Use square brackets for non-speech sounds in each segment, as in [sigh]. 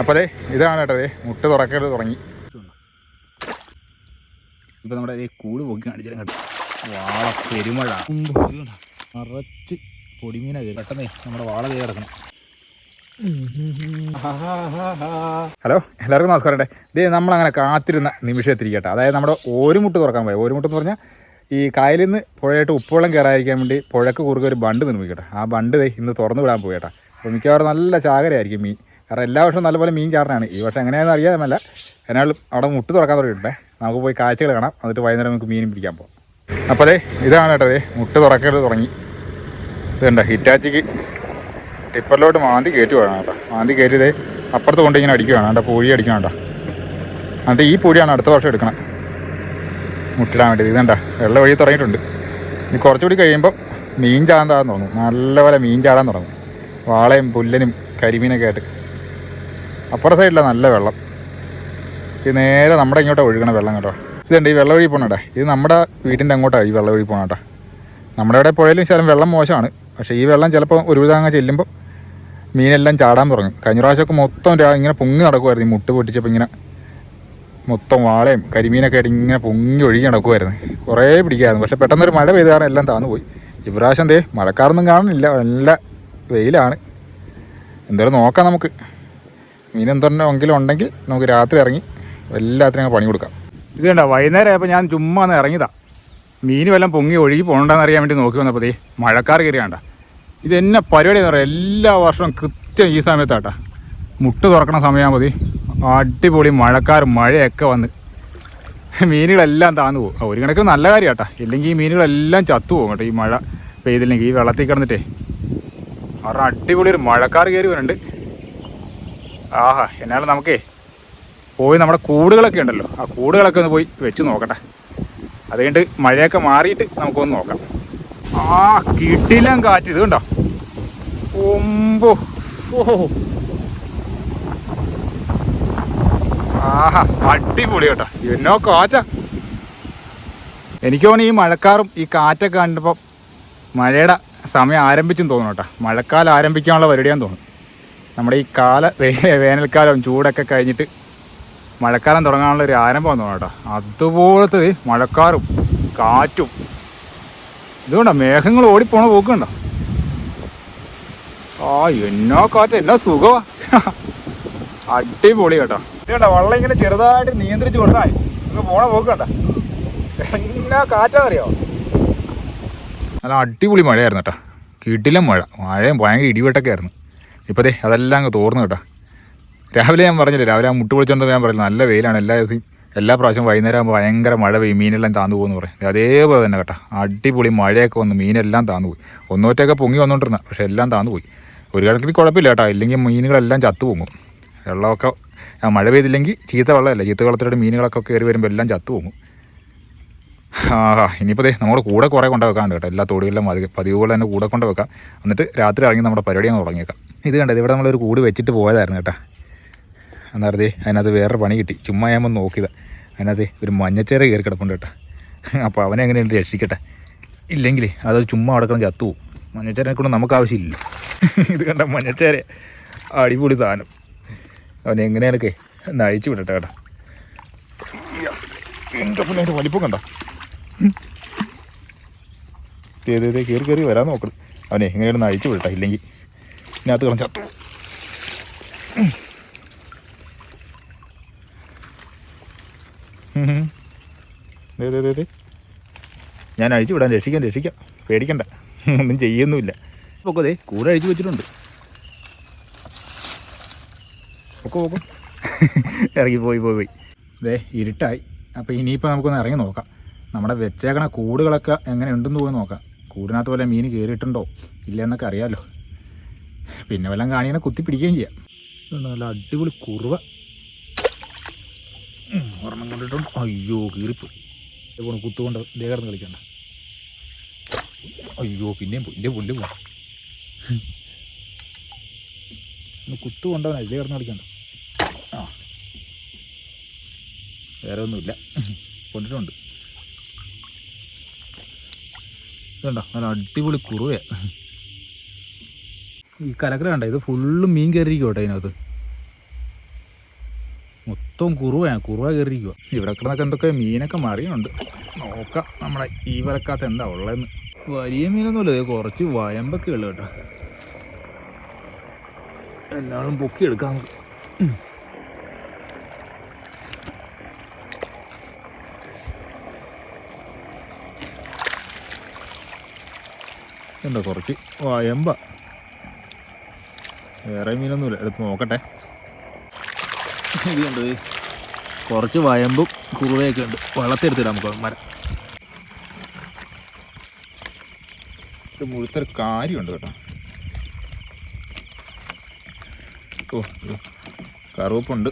അപ്പോൾ അതെ ഇതാണ് കേട്ടോ മുട്ട തുറക്കൽ തുടങ്ങി. ഇപ്പൊ നമ്മുടെ കൂട് പൊക്കി കാണിച്ചാലും കേട്ടോ. വാള പെരുമഴ. നിറച്ച് പൊടിമീനാ പെട്ടെന്നേ നമ്മുടെ വാള കയറി കിടക്കണം. ഹലോ എല്ലാവർക്കും നമസ്കാരം ഇതേ നമ്മളങ്ങനെ കാത്തിരുന്ന നിമിഷത്തിരിക്കട്ടെ അതായത് നമ്മുടെ ഓരുമുട്ട് തുറക്കാൻ പോയി. ഓരുമുട്ട് എന്ന് പറഞ്ഞാൽ ഈ കായലിൽ നിന്ന് പുഴയായിട്ട് ഉപ്പുവെള്ളം കയറാതിരിക്കാൻ വേണ്ടി പുഴക്ക് കുറുകെ ഒരു ബണ്ട് നിർമ്മിക്കട്ടെ. ആ ബണ്ട് ഇന്ന് തുറന്നു വിടാൻ പോയിട്ടാ. അപ്പോൾ മിക്കവാറും നല്ല ചാകരയായിരിക്കും മീൻ. കാരണം എല്ലാ വർഷവും നല്ലപോലെ മീൻ ചാറിനാണ് ഈ വർഷം എങ്ങനെയാണെന്ന് അറിയാമല്ല എന്നാലും അവിടെ മുട്ട് തുറക്കാൻ തുടങ്ങിയിട്ടുണ്ട്. നമുക്ക് പോയി കാഴ്ചകൾ കാണാം. എന്നിട്ട് വൈകുന്നേരം നമുക്ക് മീൻ പിടിക്കാൻ പോകാം അപ്പോൾ അതെ ഇതാണ് കേട്ടോ അതെ മുട്ട് തുറക്കരുത് തുടങ്ങി. ഇതുണ്ട് ഹിറ്റാച്ചിക്ക് ടിപ്പറിലോട്ട് മാന്തി കയറ്റി വേണം കേട്ടോ. മാന്തി കയറ്റിയതേ അപ്പുറത്ത് കൊണ്ട് ഇങ്ങനെ അടിക്കുകയാണ് കേട്ടോ പൂഴി അടിക്കണം കേട്ടോ. എന്നിട്ട് ഈ പൂഴിയാണ് അടുത്ത വർഷം എടുക്കണം മുട്ടിടാൻ വേണ്ടി ഇതണ്ട വെള്ളം വഴി തുടങ്ങിയിട്ടുണ്ട്. ഇനി കുറച്ചുകൂടി കഴിയുമ്പോൾ മീൻ ചാടാൻ തോന്നും നല്ലപോലെ മീൻ ചാടാൻ തുടങ്ങും. വാളയും പുല്ലനും കരിമീനൊക്കെ ആയിട്ട്. അപ്പുറത്തെ സൈഡിലാണ് നല്ല വെള്ളം. ഇത് നേരെ നമ്മുടെ ഇങ്ങോട്ട് ഒഴുകണ വെള്ളം കേട്ടോ. ഇതുണ്ട് ഈ വെള്ള വഴി പോകണേട്ടാ ഇത് നമ്മുടെ വീട്ടിന്റെ അങ്ങോട്ടാണ് ഈ വെള്ള വഴി പോകണേട്ടാ നമ്മുടെ ഇവിടെ പുഴയിലും ശകലം വെള്ളം മോശമാണ്. പക്ഷേ ഈ വെള്ളം ചിലപ്പോൾ ഒരു വിധം ചെല്ലുമ്പോൾ മീനെല്ലാം ചാടാൻ തുടങ്ങും. കഴിഞ്ഞ പ്രാവശ്യമൊക്കെ മൊത്തം ഇങ്ങനെ പൊങ്ങി നടക്കുമായിരുന്നു ഈ മുട്ട് പൊട്ടിച്ചപ്പോൾ ഇങ്ങനെ മൊത്തം വാളയും കരിമീനൊക്കെ ആയിട്ട് ഇങ്ങനെ പൊങ്ങി ഒഴുകി നടക്കുമായിരുന്നു കുറേ പിടിക്കായിരുന്നു. പക്ഷേ പെട്ടെന്നൊരു മഴ പെയ്ത കാരണം എല്ലാം താന്നു പോയി ഇപ്രാവശ്യം എന്തേ മഴക്കാരൊന്നും കാണുന്നില്ല. നല്ല വെയിലാണ്. എന്തായാലും നോക്കാം നമുക്ക്. മീൻ എന്തെങ്കിലും ഉണ്ടെങ്കിൽ നമുക്ക് രാത്രി ഇറങ്ങി എല്ലാത്തിനും പണി കൊടുക്കാം. ഇത് കണ്ട വൈകുന്നേരം ആയപ്പോൾ ഞാൻ ചുമ്മാ ഒന്ന് ഇറങ്ങിയതാ. മീൻ വല്ലതും പൊങ്ങി ഒഴുകി പോകണ്ടെന്ന് അറിയാൻ വേണ്ടി നോക്കി വന്നപ്പോൾ ദേ മഴക്കാർ കയറിയാണ്ട ഇത് എന്നെ പരിപാടി എന്ന് പറയാം എല്ലാ വർഷവും കൃത്യം ഈ സമയത്താട്ടാ. മുട്ട് തുറക്കണ സമയമാകുമ്പോൾ മതി അടിപൊളി മഴക്കാർ മഴയൊക്കെ വന്ന്. മീനുകളെല്ലാം താന്നു പോകും ഒരു കണക്ക് നല്ല കാര്യമാട്ടാ ഇല്ലെങ്കിൽ ഈ മീനുകളെല്ലാം ചത്തു പോകും കേട്ടോ ഈ മഴ പെയ്തില്ലെങ്കിൽ. ഈ വെള്ളത്തിൽ കിടന്നിട്ടേ. അവരുടെ അടിപൊളി ഒരു മഴക്കാർ കയറി വരുന്നുണ്ട്. ആഹാ എന്നാലും നമുക്കേ പോയി നമ്മുടെ കൂടുകളൊക്കെ ഉണ്ടല്ലോ. ആ കൂടുകളൊക്കെ ഒന്ന് പോയി വെച്ച് നോക്കട്ടെ. അതുകൊണ്ട് മഴയൊക്കെ മാറിയിട്ട് നമുക്കൊന്ന് നോക്കാം. ആ കിട്ടില്ല കാറ്റ്. ഇത് കണ്ടോ? ഒമ്പോ. ആഹാ അടിപൊളി കേട്ടോ. എന്നോ കാറ്റാ. എനിക്ക് തോന്നുന്നു ഈ മഴക്കാറും ഈ കാറ്റൊക്കെ കണ്ടപ്പോൾ മഴയുടെ സമയം ആരംഭിച്ചെന്ന് തോന്നുന്നു കേട്ടോ. മഴക്കാലം ആരംഭിക്കാനുള്ള പരിപാടിയാന്ന് തോന്നുന്നു. നമ്മുടെ ഈ കാല വേനൽക്കാലം ചൂടൊക്കെ കഴിഞ്ഞിട്ട് മഴക്കാലം തുടങ്ങാനുള്ള ഒരു ആരംഭം തോന്നുന്നു കേട്ടോ. അതുപോലത്തെ മഴക്കാറും കാറ്റും. ഇതുകൊണ്ടാ മേഘങ്ങൾ ഓടിപ്പോണ പോക്കുണ്ടോ ആ എന്നോ കാറ്റ് എന്നാ സുഖമാ അടിപൊളി കേട്ടോ. ഇതുകൊണ്ടാ വള്ളം ഇങ്ങനെ ചെറുതായിട്ട് നിയന്ത്രിച്ച് കൊണ്ടായി പോണ പോക്കണ്ട കണ്ട? എന്നാ കാറ്റാന്നറിയോ നല്ല അടിപൊളി മഴയായിരുന്നു കേട്ടോ. കിടിലം മഴ. മഴയും ഭയങ്കര ഇടിവെട്ടൊക്കെ ആയിരുന്നു. ഇപ്പോൾ ദേ അതെല്ലാം അങ്ങ് തോർന്നു കേട്ടോ. രാവിലെ ഞാൻ പറഞ്ഞില്ലേ രാവിലെ ആ മുട്ട് പൊളിച്ചോണ്ട് ഞാൻ പറഞ്ഞില്ല നല്ല വെയിലാണ് എല്ലാ ദിവസവും എല്ലാ പ്രാവശ്യം വൈകുന്നേരം ആകുമ്പോൾ ഭയങ്കര മഴ പെയ്യും മീനെല്ലാം താന്നു പോകുമെന്ന് പറയും. അതേപോലെ തന്നെ കേട്ടോ അടിപൊളി മഴയൊക്കെ വന്ന് മീനെല്ലാം താന്നു പോയി. ഒന്നോറ്റൊക്കെ പൊങ്ങി വന്നുകൊണ്ടിരുന്ന പക്ഷെ എല്ലാം താന്നു പോയി. ഒരു കണക്കിന് കുഴപ്പമില്ല കേട്ടോ ഇല്ലെങ്കിൽ മീനുകളെല്ലാം ചത്തു പോകും വെള്ളമൊക്കെ മഴ പെയ്തില്ലെങ്കിൽ ചീത്ത വെള്ളമല്ല ചീത്ത വെള്ളത്തിലൂടെ മീനുകളൊക്കെ കയറി വരുമ്പോൾ എല്ലാം ചത്തു പോകും ആഹാ ഇനിയിപ്പോൾ ദേ നമ്മുടെ കൂടെ കുറേ കൊണ്ട് വെക്കാണ്ട് കേട്ടോ. എല്ലാ തോടുകളിലും പതിവ് പതിവ് പോലെ തന്നെ കൂടെ കൊണ്ട് വെക്കാം എന്നിട്ട് രാത്രി ഇറങ്ങി നമ്മുടെ പരിപാടി അങ്ങ് തുടങ്ങിയേക്കാം. ഇത് കണ്ടത് ഇവിടെ നമ്മളൊരു കൂട് വെച്ചിട്ട് പോയതായിരുന്നു കേട്ടോ. അന്നേരം ദേ അതിനകത്ത് വേറൊരു പണി കിട്ടി. ചുമ്മാ ഞാൻ നോക്കിയതാ. അതിനകത്ത് ഒരു മഞ്ഞച്ചേര കയറി കിടപ്പുണ്ട് കേട്ടോ. അപ്പോൾ അവനെ എങ്ങനെയാണ് രക്ഷിക്കട്ടെ? ഇല്ലെങ്കിൽ അത് ചുമ്മാ അടക്കണം ചത്തു മഞ്ഞച്ചേരനെ കൊണ്ട് നമുക്ക് ആവശ്യമില്ല. ഇത് കണ്ട മഞ്ഞച്ചേര. അടിപൊളി സാധനം. അവനെ എങ്ങനെയാണൊക്കെ ഒന്ന് അഴിച്ചു വിടട്ടെ കേട്ടോ. എന്റെ പിന്നെ വലിപ്പം കണ്ടോ? ഏത് കയറി കയറി വരാൻ നോക്കണം അവനെ എങ്ങനെയാണ് അഴിച്ചു വിടട്ടെ ഇല്ലെങ്കിൽ ഇതിനകത്ത് കളഞ്ഞ. ഞാൻ അഴിച്ചു വിടാൻ രക്ഷിക്കാം രക്ഷിക്കാം. പേടിക്കണ്ട. ഒന്നും ചെയ്യൊന്നുമില്ല. പൊക്കോ കൂടെ അഴിച്ചു വെച്ചിട്ടുണ്ട്. പൊക്കോ പൊക്കോ. ഇറങ്ങി പോയി പോയി പോയി. അതെ ഇരുട്ടായി. അപ്പോൾ ഇനിയിപ്പോൾ നമുക്കൊന്ന് ഇറങ്ങി നോക്കാം. നമ്മുടെ വെച്ചേക്കണ കൂടുകളൊക്കെ എങ്ങനെ ഉണ്ടെന്ന് പോയി നോക്കാം. കൂടിനകത്ത് വല്ല മീൻ കയറിയിട്ടുണ്ടോ ഇല്ല എന്നൊക്കെ അറിയാമല്ലോ പിന്നെ വല്ലതും കാണിയെ കുത്തി പിടിക്കുകയും ചെയ്യാം. നല്ല അടിപൊളി കുറുവ. ഒരെണ്ണം കൊണ്ടിട്ടുണ്ട്. അയ്യോ കീറിപ്പോയി. ഇത് പോണു കുത്തുകൊണ്ട് ഇതേ കിടന്ന് കളിക്കണ്ട. അയ്യോ പിന്നെയും പോയി. ഇല്ലേ പുല്ല് പോയി ഒന്ന് കുത്തു കൊണ്ടവനാ ഇതേ കിടന്ന് കളിക്കണ്ട. ആ. വേറെ ഒന്നുമില്ല. കൊണ്ടിട്ടുണ്ട്. ഇതുണ്ടോ നല്ല അടിപൊളി ഈ കലക്കര കണ്ട? ഇത് ഫുള്ള് മീൻ കയറിയിരിക്കും കേട്ടോ ഇതിനകത്ത്. മൊത്തം കുറുവയാണ് കുറുവ കയറിയിരിക്കുക ഇവിടെ കിടന്നൊക്കെ എന്തൊക്കെ മീനൊക്കെ മറിയുന്നുണ്ട്. നോക്കാം നമ്മുടെ ഈ വലക്കകത്ത് എന്താ ഉള്ളതെന്ന്. വലിയ മീനൊന്നുമില്ല കുറച്ച് വയമ്പൊക്കെ ഉള്ളു കേട്ടോ. എല്ലാവരും പൊക്കി എടുക്കാം നമുക്ക് എന്താ കുറച്ച്? വയമ്പ വേറെ മീനൊന്നുമില്ല. എടുത്ത് നോക്കട്ടെ. ഇതുണ്ട് കുറച്ച് വയമ്പും കുറുവയൊക്കെ ഉണ്ട്. വെള്ളത്തെടുത്തിടാം നമുക്ക് മരം. ഇത് മുഴുത്തൊരു കാര്യമുണ്ട് കേട്ടോ. ഓ കറുവപ്പുണ്ട്.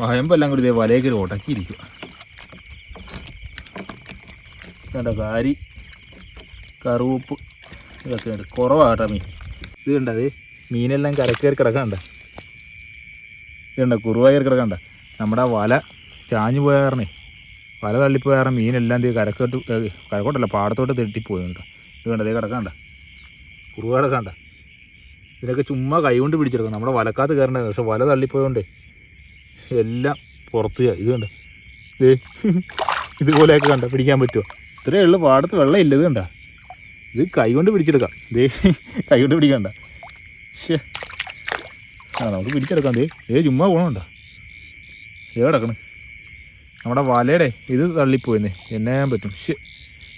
വയമ്പെല്ലാം കൂടി ഇതേ വലയൊക്കെ ഉടക്കിയിരിക്കുക കണ്ടോ കാരി. കറുവപ്പ് ഇതൊക്കെ ഉണ്ട്. കുറവാട്ടോ മീൻ. ഇത് കണ്ടത് മീനെല്ലാം കരക്കേറി കിടക്കണ്ട ഇതുണ്ട കുറുവായി കിടക്കണ്ട നമ്മുടെ ആ വല ചാഞ്ഞു പോയ കാരണേ വല തള്ളിപ്പോയ കാരണം മീനെല്ലാം തീ കരക്കോട്ട് കരക്കോട്ടല്ല പാടത്തോട്ട് തെട്ടിപ്പോയി കേട്ടോ ഇത് കണ്ടത് കിടക്കണ്ട കുറുവ കിടക്കണ്ട ഇതിനൊക്കെ ചുമ്മാ കൈ കൊണ്ട് പിടിച്ചെടുക്കാം. നമ്മുടെ വലക്കാത്ത് കയറേണ്ടത് പക്ഷെ വല തള്ളിപ്പോയോണ്ടേ എല്ലാം പുറത്തു. ഇത് കണ്ട? ഇതേ [laughs] ഇതുപോലെയൊക്കെ കണ്ട? പിടിക്കാൻ പറ്റുമോ ഇത്രയേ ഉള്ളൂ. പാടത്ത് വെള്ളം ഇല്ല ഇത് കണ്ട? ഇത് കൈകൊണ്ട് പിടിച്ചെടുക്കാം. ദേ കൈകൊണ്ട് പിടിക്കണ്ട. ശ്ശേ. ആ നമുക്ക് പിടിച്ചെടുക്കാം. ദേ ഏ ചുമ്മാ ഗുണമുണ്ടോ ഏ കിടക്കണ്. നമ്മുടെ വലയുടെ ഇത് തള്ളിപ്പോയെന്നേ. എന്നെ പറ്റും. ശേ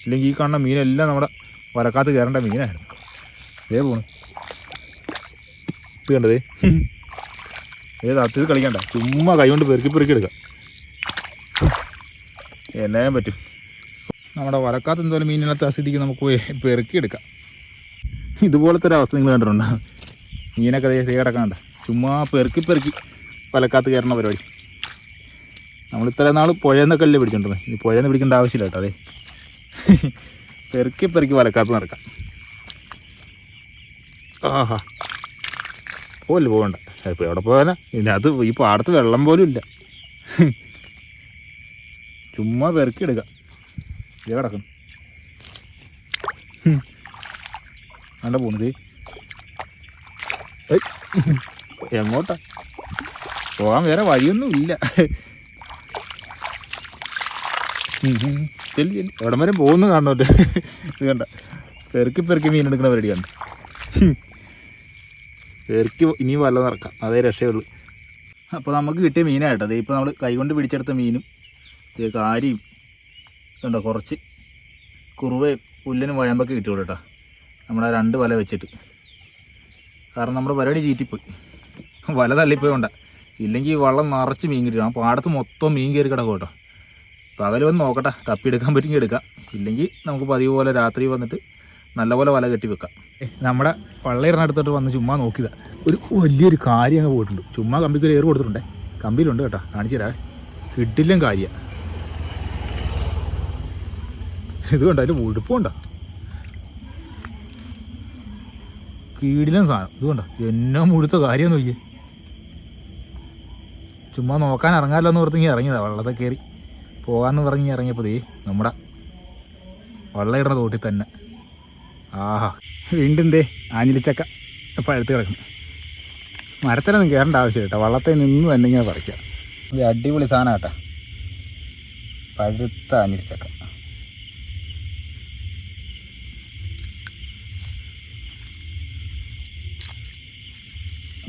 ഇല്ലെങ്കിൽ ഈ കാണുന്ന മീനെല്ലാം നമ്മുടെ വലക്കാത്ത് കയറേണ്ട മീനായിരുന്നു. ദേ പോണ്. ഇത് കണ്ടതേ ഏത് അത് കളിക്കണ്ട. ചുമ്മാ കൈ കൊണ്ട് പെറുക്കി പെറുക്കി എടുക്കാം. എന്നെ പറ്റും. നമ്മുടെ വലക്കാത്ത എന്തോ മീനിനകത്ത് ആ സ്ഥിതിക്ക് ഇറക്കി എടുക്കാം ഇതുപോലത്തെ ഒരു അവസ്ഥ നിങ്ങൾ കണ്ടിട്ടുണ്ടോ? മീനൊക്കെ തീ കിടക്കാണ്ട ചുമ്മാ പെറുക്കി പെറുക്കി വലക്കാത്ത് കയറുന്ന പരിപാടി. നമ്മൾ ഇത്ര നാൾ പുഴയെന്നൊക്കെ അല്ലേ പിടിച്ചോണ്ടിരുന്നത് ഇനി പുഴയെന്ന് പിടിക്കേണ്ട ആവശ്യമില്ല കേട്ടോ അതെ. പെറുക്കി പെറുക്കി വലക്കാത്ത് നടക്കാം. ആഹാ. പോൽ പോകണ്ട ഇപ്പോൾ എവിടെ പോകാനാ ഇതിനകത്ത് ഈ പാടത്ത് വെള്ളം പോലും ഇല്ല. ചുമ്മാ പെറുക്കി എടുക്കാം. ഇതേ കിടക്കും. നല്ല പോണത് എങ്ങോട്ടാ? പോകാൻ വേറെ വഴിയൊന്നും ഇല്ല. ചെല്ലി ചെല്ലി. എവിടം വരെ പോകുന്നു കാണുമല്ലോ ഇത് കണ്ട. പെറുക്കി പെറുക്കി മീൻ എടുക്കുന്ന പരിപാടിയാണ് പെറുക്കി ഇനി വല്ല നടക്കാം. അതേ രക്ഷയുള്ളൂ അപ്പോൾ നമുക്ക് കിട്ടിയ മീനായിട്ടോ അതേ ഇപ്പോൾ നമ്മൾ കൈകൊണ്ട് പിടിച്ചെടുത്ത മീനും കാരിയും ഇതുണ്ടോ കുറച്ച് കുറുവയും പുല്ലിനും വഴമ്പൊക്കെ കിട്ടിയോളൂ കേട്ടോ നമ്മുടെ രണ്ട് വല വെച്ചിട്ട്. കാരണം നമ്മുടെ പരിപാടി ചീറ്റിപ്പോയി. വല തള്ളിപ്പോയോണ്ട. ഇല്ലെങ്കിൽ ഈ വള്ളം നിറച്ച് മീൻ കിട്ടും. ആ പാടത്ത് മൊത്തം മീൻ കയറി കിടക്കും കേട്ടോ. പകൽ വന്ന് നോക്കട്ടെ. തപ്പിയെടുക്കാൻ പറ്റുമെങ്കിൽ എടുക്കാം. ഇല്ലെങ്കിൽ നമുക്ക് പതിവ് പോലെ രാത്രി വന്നിട്ട് നല്ലപോലെ വല കെട്ടി വെക്കാം. നമ്മുടെ വള്ളയിറിനടുത്തോട്ട് വന്ന് ചുമ്മാ നോക്കിയതാ. ഒരു വലിയൊരു കാര്യം അങ്ങ് പോയിട്ടുണ്ട്. ചുമ്മാ കമ്പിക്ക് ഒരു ഏറ് കൊടുത്തിട്ടുണ്ടേ. കമ്പിയിലുണ്ട് കേട്ടോ. കാണിച്ചു തരാം കിട്ടില്ലും കാര്യ. ഇത് കണ്ട അതിന്റെ ഉടുപ്പ് കണ്ട കീടിലും സാധനം. ഇത് കണ്ടോ എന്നെ മുഴുത്ത കാര്യം നോക്കിയേ. ചുമ്മാ നോക്കാൻ ഇറങ്ങാമല്ലോ എന്ന് ഓർത്തിങ്ങി ഇറങ്ങിയതാ വള്ളത്തെ കയറി. പോകാമെന്ന് പറഞ്ഞ് ഇറങ്ങിയപ്പോൾ ദേ നമ്മുടെ വള്ളയിടുന്ന തോട്ടിൽ തന്നെ. ആഹാ. വീണ്ടും ദേ ആഞ്ഞിലിച്ചക്ക പഴുത്ത് കിടക്കുന്നു. മരത്തിലൊന്നും കയറേണ്ട ആവശ്യമില്ല കേട്ടോ. വള്ളത്തിൽ നിന്ന് തന്നെ ഇങ്ങനെ പറിക്കാം. അടിപൊളി സാധനം കേട്ടോ. പഴുത്ത ആഞ്ഞിലിച്ചക്ക.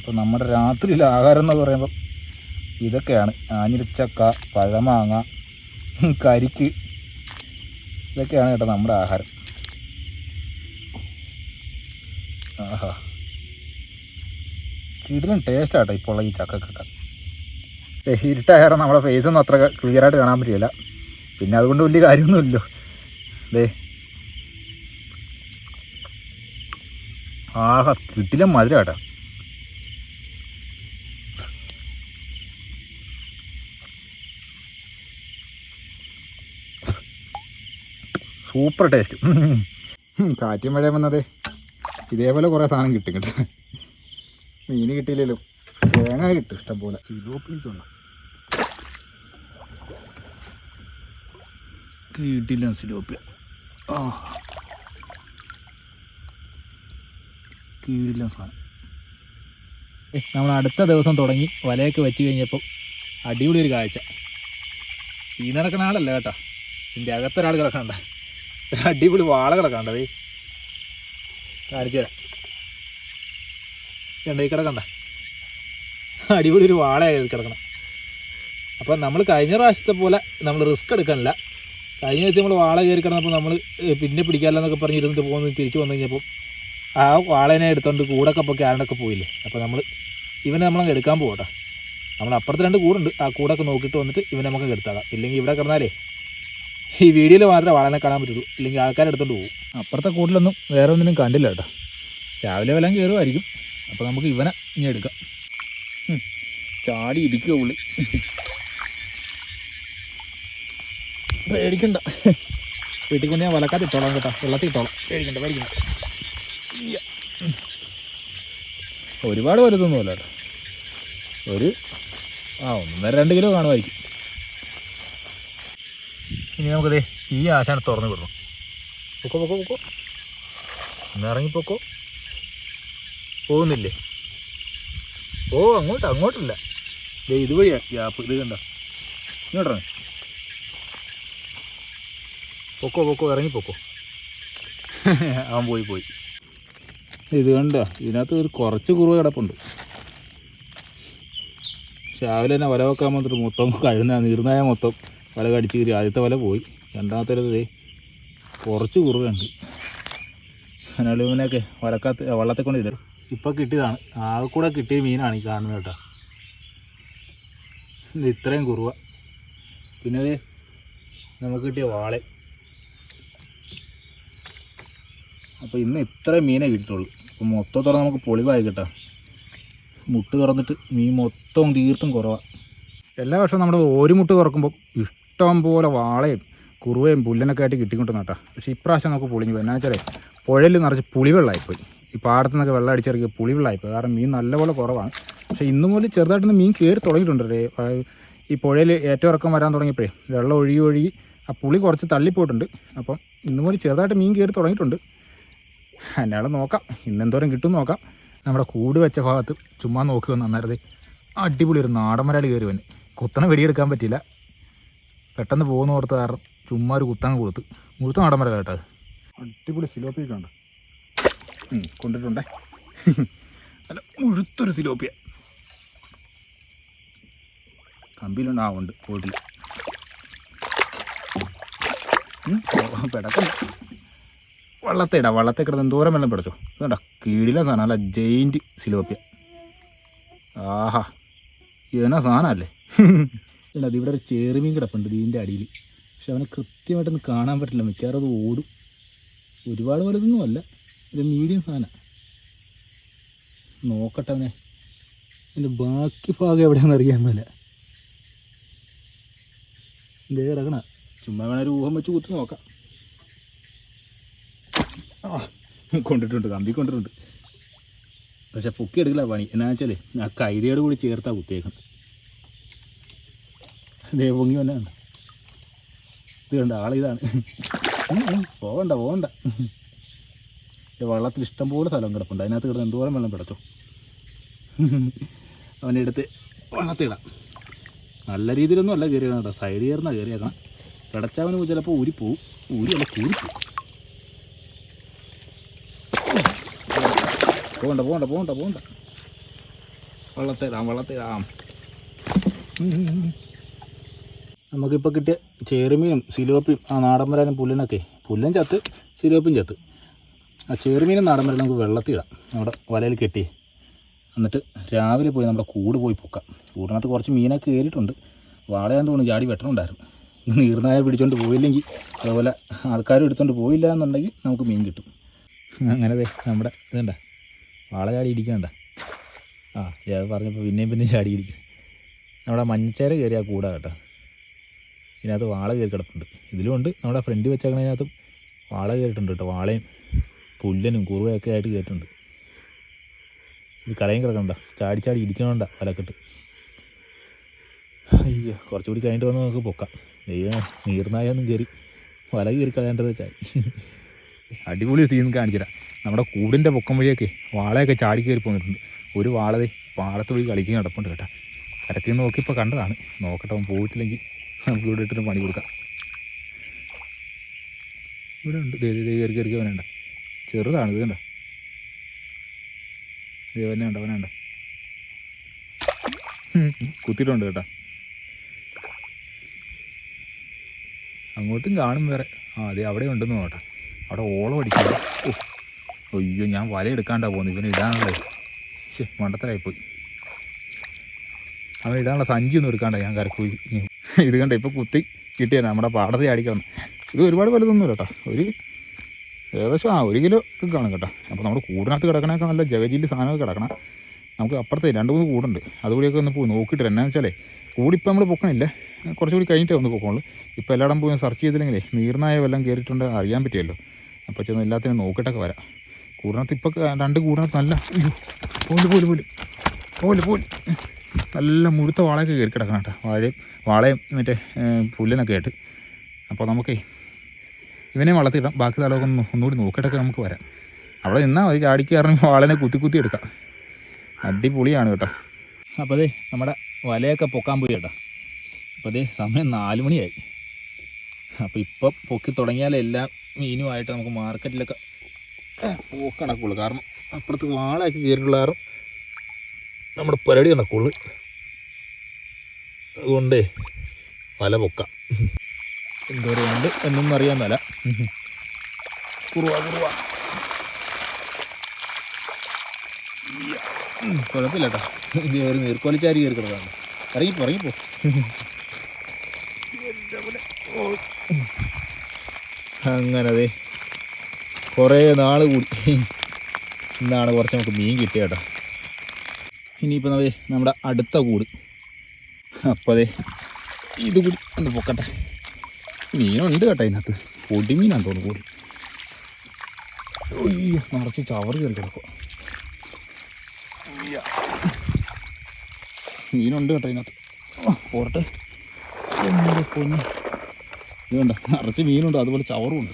അപ്പോൾ നമ്മുടെ രാത്രിയിലെ ആഹാരം എന്ന് പറയുമ്പോൾ ഇതൊക്കെയാണ്. ആഞ്ഞിരിച്ചക്ക പഴമാങ്ങ കരിക്ക് ഇതൊക്കെയാണ് കേട്ടോ നമ്മുടെ ആഹാരം. ആഹാ. കിടിലും ടേസ്റ്റ് ആട്ടോ ഇപ്പോൾ ഈ ചക്കക്കൊക്കെ. ഏ, ഇരുട്ടായ നമ്മുടെ ഫേസ് ഒന്നും അത്ര ക്ലിയർ ആയിട്ട് കാണാൻ പറ്റില്ല. പിന്നെ അതുകൊണ്ട് വലിയ കാര്യമൊന്നുമില്ലല്ലോ. ദേ. ആഹാ കിട്ടിലും മധുരം കേട്ടോ സൂപ്പർ ടേസ്റ്റ്. കാറ്റും മഴ വന്നതേ. ഇതേപോലെ കുറേ സാധനം കിട്ടും കേട്ടോ. മീൻ കിട്ടിയില്ലല്ലോ. തേങ്ങ കിട്ടും ഇഷ്ടംപോലെ. കിട്ടില്ല സിലോപ്പിയ. ആ. കീഴില്ല സാധനം. നമ്മൾ അടുത്ത ദിവസം തുടങ്ങി. വലയൊക്കെ വെച്ച് കഴിഞ്ഞപ്പോൾ അടിപൊളി ഒരു കാഴ്ച. ഈ നടക്കുന്ന ആളല്ല കേട്ടോ. ഇതിന്റെ അകത്തൊരാൾ കിടക്കണ്ട അടിപൊളി വാള കിടക്കണ്ടതേ കാണിച്ചു തരാം. കണ്ട ഈ കിടക്കണ്ട. അടിപൊളി ഒരു വാളയായി കിടക്കണം. അപ്പോൾ നമ്മൾ കഴിഞ്ഞ പ്രാവശ്യത്തെ പോലെ നമ്മൾ റിസ്ക് എടുക്കണില്ല കഴിഞ്ഞ ദിവസം നമ്മൾ വാള കയറി കിടന്നപ്പോൾ നമ്മൾ പിന്നെ പിടിക്കാമല്ലെന്നൊക്കെ പറഞ്ഞ് ഇരുന്നിട്ട് പോകുന്ന തിരിച്ചു വന്നു കഴിഞ്ഞപ്പോൾ ആ വാളേനെ എടുത്തോണ്ട് കൂടൊക്കെ അപ്പോൾ ക്യാരണ്ടൊക്കെ പോയില്ലേ. അപ്പോൾ നമ്മൾ ഇവനെ നമ്മളങ്ങ് എടുക്കാൻ പോകട്ടെ നമ്മൾ അപ്പുറത്ത് രണ്ട് കൂടുണ്ട്. ആ കൂടൊക്കെ നോക്കിയിട്ട് വന്നിട്ട് ഇവനെ നമുക്ക് എടുത്താകാം ഇല്ലെങ്കിൽ ഇവിടെ കിടന്നാലേ ഈ വീഡിയോയിൽ മാത്രമേ വാളനെ കാണാൻ പറ്റുള്ളൂ. ഇല്ലെങ്കിൽ ആൾക്കാരെ എടുത്തോണ്ട് പോകും. അപ്പുറത്തെ കൂട്ടിലൊന്നും വേറെ ഒന്നിനും കണ്ടില്ല കേട്ടോ. രാവിലെ വല്ലതും കയറുമായിരിക്കും അപ്പോൾ നമുക്ക് ഇവനെ ഇനി എടുക്കാം. ചാടി ഇടിക്കുക പുള്ളി. പേടിക്കണ്ട. വീട്ടിൽ കൊണ്ട് ഞാൻ വലക്കാതെ ഇട്ടോളാം കേട്ടോ. വെള്ളത്തിൽ ഇട്ടോളാം. പേടിക്കണ്ട പേടിക്കണ്ട. ഒരുപാട് വലുതൊന്നുമല്ല കേട്ടോ. ഒരു ആ ഒന്നര രണ്ട് കിലോ കാണുമായിരിക്കും. ഇനി നമുക്കത് ഈ ആശാനെ തുറന്ന് വിടണം. പൊക്കോ പൊക്കോ പൊക്കോ. ഇറങ്ങിപ്പോക്കോ പോകുന്നില്ലേ? ഓ അങ്ങോട്ട് അങ്ങോട്ടില്ല. ദേ ഇതുവഴിയാ ഗ്യാപ്പ്. ഇത് കണ്ട? ഇങ്ങോട്ടിറങ്ങി പൊക്കോ പൊക്കോ ഇറങ്ങി പൊക്കോ. [laughs] അവൻ പോയി പോയി. ഇത് കണ്ട? ഇതിനകത്ത് ഒരു കുറച്ച് കുറവ് കിടപ്പുണ്ട്. രാവിലെ തന്നെ വല വെക്കാൻ വന്നിട്ട് മൊത്തം കഴുന്ന നീർന്നായ മൊത്തം. വല കടിച്ച് കയറി ആദ്യത്തെ വല പോയി. രണ്ടാമത്തെ ദേ കുറച്ച് കുറവുണ്ട് അലുമിനൊക്കെ വലക്കാത്ത വള്ളത്തെ കൊണ്ട് ഇല്ല ഇപ്പോൾ കിട്ടിയതാണ്. ആകെ കൂടെ കിട്ടിയ മീനാണ് ഈ കാണുന്നത് കേട്ടോ. ഇത് ഇത്രയും കുറുവ. പിന്നെ നമുക്ക് കിട്ടിയ വാള. അപ്പോൾ ഇന്ന് ഇത്രയും മീനേ കിട്ടിയിട്ടുള്ളൂ. അപ്പോൾ മൊത്തത്തോടെ നമുക്ക് പൊളിവായി കേട്ടോ. മുട്ട് തുറന്നിട്ട് മീൻ മൊത്തം തീർത്തും കുറവാണ് എല്ലാ വർഷവും നമ്മുടെ ഒരു മുട്ട് തുറക്കുമ്പോൾ ഇഷ്ടം പോലെ വാളയും കുറുവയും പുല്ലനൊക്കെ ആയിട്ട് കിട്ടിക്കൊണ്ടിരുന്ന കേട്ടോ പക്ഷേ ഇപ്രാവശ്യം നമുക്ക് പൊളിഞ്ഞു പോയി. എന്നാ വെച്ചാലേ പുഴയിൽ നിറച്ച് പുളിവെള്ളമായിപ്പോയി. ഈ പാടത്തു നിന്നൊക്കെ വെള്ളം അടിച്ചിറക്കിയ പുളിവെള്ളമായിപ്പോയി. കാരണം മീൻ നല്ലപോലെ കുറവാണ്. പക്ഷേ ഇന്നു മുതൽ ചെറുതായിട്ടൊന്ന് മീൻ കയറി തുടങ്ങിയിട്ടുണ്ട് ഈ പുഴയിൽ ഏറ്റവും ഇറക്കം വരാൻ തുടങ്ങിയപ്പോഴേ വെള്ളം ഒഴുകി ഒഴുകി ആ പുളി കുറച്ച് തള്ളിപ്പോയിട്ടുണ്ട്. അപ്പം ഇന്നു മുതൽ ചെറുതായിട്ട് മീൻ കയറി തുടങ്ങിയിട്ടുണ്ട്. എന്നാലും നോക്കാം. ഇന്നെന്തോരം കിട്ടും നോക്കാം. നമ്മുടെ കൂട് വെച്ച ഭാഗത്ത് ചുമ്മാ നോക്കി വന്ന് അടിപൊളി ഒരു നാടൻ മരാൽ കയറി വന്ന്. കുത്തനെ വെടിയെടുക്കാൻ പറ്റില്ല പെട്ടെന്ന് പോകുന്ന ഓർത്ത് കാരണം ചുമ്മാ ഒരു കുത്തങ്ങ് കൊടുത്ത് മുഴുത്ത നാടൻ കേട്ടത്. അടിപൊളി സിലോപ്പിയൊക്കെ ഉണ്ട്. കൊണ്ടിട്ടുണ്ടേ. അല്ല മുഴുത്തൊരു സിലോപ്പിയ. കമ്പിയിലുണ്ട്. ആ ഉണ്ട്. പോയിട്ടില്ല. പെടക്കണ്ട. വള്ളത്തെ ഇടാം വള്ളത്തെ കിടന്ന് എന്തോരം വെള്ളം പിടച്ചോ. ഇതുണ്ട കീഴിലെ സാധനം. അല്ല ജയിന്റ് സിലോപ്പിയ. ആഹാ. ഇവനാ സാധനമല്ലേ? അത് ഇവിടെ ഒരു ചേറുമീൻ കിടപ്പുണ്ട് ഇതിന്റെ അടിയിൽ. പക്ഷെ അവനെ കൃത്യമായിട്ടൊന്നും കാണാൻ പറ്റില്ല. മിക്കവാറും അത് ഓടും. ഒരുപാട് വലുതൊന്നും അല്ല. ഒരു മീഡിയം സാധനം. നോക്കട്ടെ അവനെ. എന്റെ ബാക്കി ഭാഗം എവിടെയാണെന്ന് അറിയാൻ മേല. ഇതേ ചുമ്മാ വേണ ഒരു ഊഹം വെച്ച് കുത്തി നോക്കാം. ആ കൊണ്ടിട്ടുണ്ട്. കമ്പി കൊണ്ടിട്ടുണ്ട്. പക്ഷെ പൊക്കി എടുക്കില്ല പണി. എന്നാ വെച്ചാലേ ആ കൈതയോട് കൂടി ചേർത്താ കുത്തിയേക്കണം ദേ പൊങ്ങി വന്നാണ് ഇത് കണ്ട ആളിതാണ് പോകണ്ട പോകണ്ട വള്ളത്തിൽ ഇഷ്ടംപോലെ സ്ഥലം കിടപ്പുണ്ട്. അതിനകത്ത് കിടന്ന് എന്തോരം വെള്ളം പിടച്ചോ. അവന്റെ അടുത്ത് വള്ളത്തിടാം നല്ല രീതിയിലൊന്നും അല്ല കയറി കേട്ടോ. സൈഡ് കയറുന്ന കയറിയേക്കണം. പിടച്ചവന് ചിലപ്പോൾ ഊരിപ്പോവും ഊരി അല്ല കൂരിപ്പോവും പോകണ്ട പോകണ്ട പോകണ്ട പോകണ്ട വള്ളത്തിടാം വള്ളത്തിടാം നമുക്കിപ്പോൾ കിട്ടിയ ചേറുമീനും സിലോപ്പിയും ആ നാടൻ വരാനും പുല്ലിനൊക്കെ പുല്ലൻ ചത്ത് സിലോപ്പിയും ചത്ത്. ആ ചേറുമീനും നാടൻ വരാനും നമുക്ക് വെള്ളത്തിൽ ഇടാം. നമ്മുടെ വലയിൽ കെട്ടി. എന്നിട്ട് രാവിലെ പോയി നമ്മുടെ കൂട് പോയി പൊക്കാം. കൂടിനകത്ത് കുറച്ച് മീനൊക്കെ കയറിയിട്ടുണ്ട്. വാളയാൻ തോന്നുന്നു ചാടി വെട്ടണമുണ്ടായിരുന്നു നീർനായ പിടിച്ചോണ്ട് പോയില്ലെങ്കിൽ അതുപോലെ ആൾക്കാരും എടുത്തോണ്ട് പോയില്ല എന്നുണ്ടെങ്കിൽ നമുക്ക് മീൻ കിട്ടും. അങ്ങനെ നമ്മുടെ ഇതുണ്ട? വാള ചാടി ഇടിക്കണ്ട ആ ഏത് പറഞ്ഞപ്പോൾ പിന്നെയും പിന്നെയും ചാടി ഇടിക്കും നമ്മുടെ മഞ്ഞച്ചേര കയറിയാൽ കൂടാ കേട്ടോ. ഇതിനകത്ത് വാള കയറി കിടപ്പുണ്ട്. ഇതിലും ഉണ്ട്. നമ്മുടെ ഫ്രണ്ട് വെച്ചേക്കണതിനകത്ത് വാള കയറിയിട്ടുണ്ട് കേട്ടോ. വാളയും പുല്ലനും കുറുവയൊക്കെ ആയിട്ട് കയറിയിട്ടുണ്ട്. ഇത് കരയും കിടക്കണ്ട. ചാടി ചാടി ഇടിക്കണണ്ട വലക്കെട്ട്. അയ്യോ കുറച്ചുകൂടി കഴിഞ്ഞിട്ട് വന്ന് നമുക്ക് പൊക്കാം. ദൈവം നീർനായൊന്നും കയറി വല കയറി കളയേണ്ടത് വെച്ചാൽ അടിപൊളി സീൻ കാണിച്ചുതരാം. നമ്മുടെ കൂടിന്റെ പൊക്കം വഴിയൊക്കെ വാളയൊക്കെ ചാടി കയറി പോന്നിട്ടുണ്ട്. ഒരു വാളതെ പാടത്ത് പോയി കളിക്കാൻ കിടപ്പുണ്ട് കേട്ടോ. കരക്കിൽ നിന്ന് നോക്കിയപ്പോൾ കണ്ടതാണ്. നോക്കട്ടെ പോയിട്ടില്ലെങ്കിൽ. നമുക്ക് ഇവിടെ ഇട്ടിട്ട് പണി കൊടുക്കാം. ഇവിടെ ഉണ്ട്. കയറി കയറി അവനുണ്ട് ചെറുതാണ് ഇത് കണ്ട? ദേവനെ ഉണ്ട് അവനുണ്ട് കുത്തിയിട്ടുണ്ട് കേട്ടാ. അങ്ങോട്ടും കാണും വേറെ. ആ അതെ അവിടെ ഉണ്ടെന്ന് നോട്ടാ അവിടെ ഓളം അടിക്കുന്നു അയ്യോ ഞാൻ വല എടുക്കാണ്ടാ പോകുന്നത്. ഇവന് ഇടാനുള്ളത്. ശേ മണ്ടത്തരായിപ്പോയി. അവൻ ഇടാനുള്ള സഞ്ചി ഒന്നും എടുക്കാണ്ട ഞാൻ കരക്കുപോയി ഇത് കണ്ട ഇപ്പോൾ കുത്തി കിട്ടിയ നമ്മുടെ പാടത്ത് അടിക്കണം ഇത് ഒരുപാട് വലുതൊന്നുമില്ല കേട്ടോ. ഒരു ഏകദേശം ആ ഒരു കിലോ ഒക്കെ കാണും കേട്ടോ. അപ്പോൾ നമ്മുടെ കൂടിനകത്ത് കിടക്കണൊക്കെ നല്ല ജഗജിൽ സാധനമൊക്കെ കിടക്കണം. നമുക്ക് അപ്പുറത്തെ രണ്ട് മൂന്ന് കൂടുണ്ട്. അതുകൂടിയൊക്കെ ഒന്ന് പോയി നോക്കിയിട്ട് എന്നാന്ന് വെച്ചാലേ കൂടിപ്പോൾ നമ്മൾ പൊക്കണില്ല. കുറച്ചുകൂടി കഴിഞ്ഞിട്ടേ ഒന്ന് പൊക്കോളൂ. ഇപ്പോൾ എല്ലായിടം പോയി സെർച്ച് ചെയ്തില്ലെങ്കിലേ നീർനായ വല്ലതും കയറിയിട്ടുണ്ട് അറിയാൻ പറ്റിയല്ലോ. അപ്പോൾ ചെന്ന് എല്ലാത്തിനും നോക്കിയിട്ടൊക്കെ വരാം. കൂടിനകത്ത് ഇപ്പോൾ രണ്ട് കൂടിനകത്ത് നല്ല പോലും പോലും പോലും. പോലും പോലെ. നല്ല മുഴുത്ത വാളയൊക്കെ കയറി കിടക്കണം കേട്ടോ വാഴയും. വാളയും മറ്റേ പുല്ലിനൊക്കെ ആയിട്ട്. അപ്പോൾ നമുക്കേ ഇവനെ വളർത്തിയിടാം. ബാക്കി സ്ഥലമൊക്കെ ഒന്ന് ഒന്നുകൂടി നോക്കിയിട്ടൊക്കെ നമുക്ക് വരാം. അവിടെ നിന്നാൽ മതി. ചാടിക്ക് കാരണം വാളനെ കുത്തി കുത്തി എടുക്കാം. അടിപൊളിയാണ് കേട്ടോ. അപ്പോൾ അതെ നമ്മുടെ വലയൊക്കെ പൊക്കാൻ പോയി കേട്ടോ. അപ്പോൾ അതേ സമയം നാല് മണിയായി. അപ്പോൾ ഇപ്പം പൊക്കി തുടങ്ങിയാൽ എല്ലാ മീനുമായിട്ട് നമുക്ക് മാർക്കറ്റിലൊക്കെ പോക്ക് നടക്കുള്ളൂ കാരണം അപ്പുറത്ത് വാളയൊക്കെ കയറിയിട്ടുള്ള കാരണം നമ്മുടെ പരിപാടി നടക്കുള്ളൂ അതുകൊണ്ടേ വല പൊക്കാം. എന്തോരമുണ്ട് എന്നൊന്നും അറിയാൻ മേല കുറുവ കുറുവ. കുഴപ്പമില്ല കേട്ടോ ഇത് ഒരു നീർക്കോലിച്ചാരി കയറി കിടക്കാണ് ഇറങ്ങിപ്പോ ഇറങ്ങിപ്പോ. അങ്ങനതെ. കുറേ നാൾ കൂടി. ഇന്നാണ് കുറച്ച് നമുക്ക് മീൻ കിട്ടിയ കേട്ടോ ഇനിയിപ്പോൾ നമ്മുടെ അടുത്ത കൂട്. അപ്പോൾ അതെ ഇത് കൂടി ഒന്ന് പൊക്കട്ടെ. മീനുണ്ട് കേട്ടോ അതിനകത്ത്. പൊടിമീനാണ് തോന്നുന്നു കൂടി അയ്യോ നിറച്ച് ചവറ് കയറി കിടക്കുക മീനുണ്ട് കേട്ടോ അതിനകത്ത്. പോരട്ടെ. പൊന്ന് ഇത് കണ്ട നിറച്ച് മീനുണ്ട് അതുപോലെ ചവറും ഉണ്ട്.